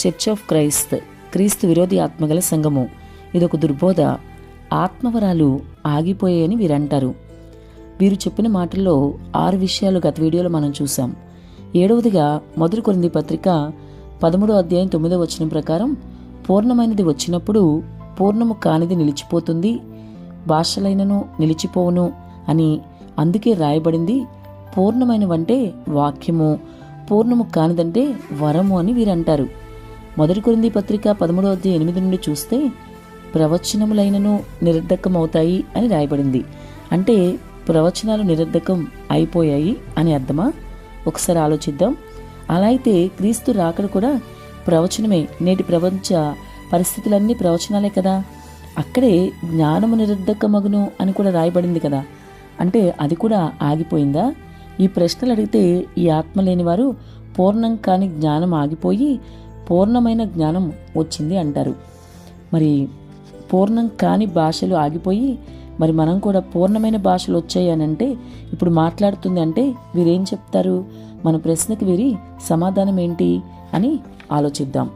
Church of Christ క్రీస్తు విరోధి ఆత్మగల సంఘము. ఇదొక దుర్బోధ. ఆత్మవరాలు ఆగిపోయాయని వీరంటారు. వీరు చెప్పిన మాటల్లో ఆరు విషయాలు గత వీడియోలో మనం చూసాం ఏడవదిగా మొదటి కొరింది పత్రిక పదమూడో అధ్యాయం తొమ్మిదో వచనం ప్రకారం పూర్ణమైనది వచ్చినప్పుడు పూర్ణము కానిది నిలిచిపోతుంది భాషలైనను నిలిచిపోవును అని అందుకే రాయబడింది పూర్ణమైనవంటే వాక్యము పూర్ణము కానిదంటే వరము అని వీరంటారు. మొదటి కొరింది పత్రిక పదమూడో అధ్యాయం ఎనిమిది నుండి చూస్తే ప్రవచనములైనను నిరర్ధకమవుతాయి అని రాయబడింది. అంటే ప్రవచనాలు నిరర్ధకం అయిపోయాయి అని అర్థమా? ఒకసారి ఆలోచిద్దాం. అలా అయితే క్రీస్తు రాకడ కూడా ప్రవచనమే నేటి ప్రపంచ పరిస్థితులన్నీ ప్రవచనాలే కదా. అక్కడే జ్ఞానము నిరర్ధకమగును అని కూడా రాయబడింది కదా. అంటే అది కూడా ఆగిపోయిందా? ఈ ప్రశ్నలు అడిగితే ఈ ఆత్మ లేని వారు పూర్ణం కాని జ్ఞానం ఆగిపోయి పూర్ణమైన జ్ఞానం వచ్చింది అంటారు. మరి పూర్ణం కాని భాషలు ఆగిపోయి మరి మనం కూడా పూర్ణమైన భాషలు వచ్చాయి అని అంటే ఇప్పుడు మాట్లాడుతుంది అంటే వీరేం చెప్తారు? మన ప్రశ్నకి వీరి సమాధానం ఏంటి అని ఆలోచిద్దాం.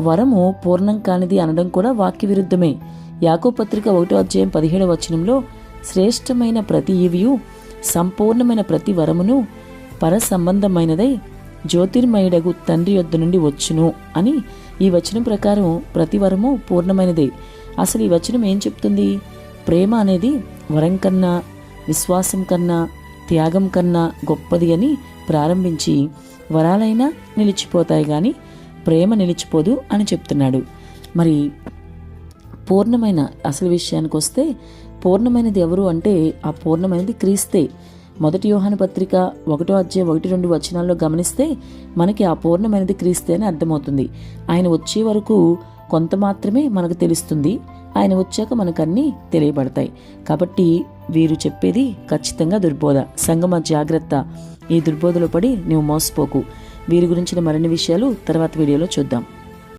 వరము పూర్ణం కానిది అనడం కూడా వాక్య విరుద్ధమే. యాకో పత్రిక ఒకటో అధ్యాయం పదిహేడవ వచనంలో శ్రేష్టమైన ప్రతి ఈవియు సంపూర్ణమైన ప్రతి వరమును పర సంబంధమైనదై జ్యోతిర్మయుడగు తండ్రి యొద్ద నుండి వచ్చును అని ఈ వచనం ప్రకారం ప్రతి వరము పూర్ణమైనదే. అసలు ఈ వచనం ఏం చెప్తుంది? ప్రేమ అనేది వరం కన్నా విశ్వాసం కన్నా త్యాగం కన్నా గొప్పది అని ప్రారంభించి వరాలైనా నిలిచిపోతాయి కానీ ప్రేమ నిలిచిపోదు అని చెప్తున్నాడు. మరి పూర్ణమైన అసలు విషయానికి వస్తే పూర్ణమైనది ఎవరు అంటే ఆ పూర్ణమైనది క్రీస్తే. మొదటి యోహాను పత్రిక ఒకటో అధ్యాయం ఒకటి రెండు వచనాల్లో గమనిస్తే మనకి ఆ పూర్ణమైనది క్రీస్తే అని అర్థమవుతుంది. ఆయన వచ్చే వరకు కొంత మాత్రమే మనకు తెలుస్తుంది. ఆయన వచ్చాక మనకన్నీ తెలియబడతాయి. కాబట్టి వీరు చెప్పేది ఖచ్చితంగా దుర్బోధ. సంగమ జాగ్రత్త. ఈ దుర్బోధలో పడి నువ్వు మోసపోకు. వీరి గురించిన మరిన్ని విషయాలు తర్వాత వీడియోలో చూద్దాం.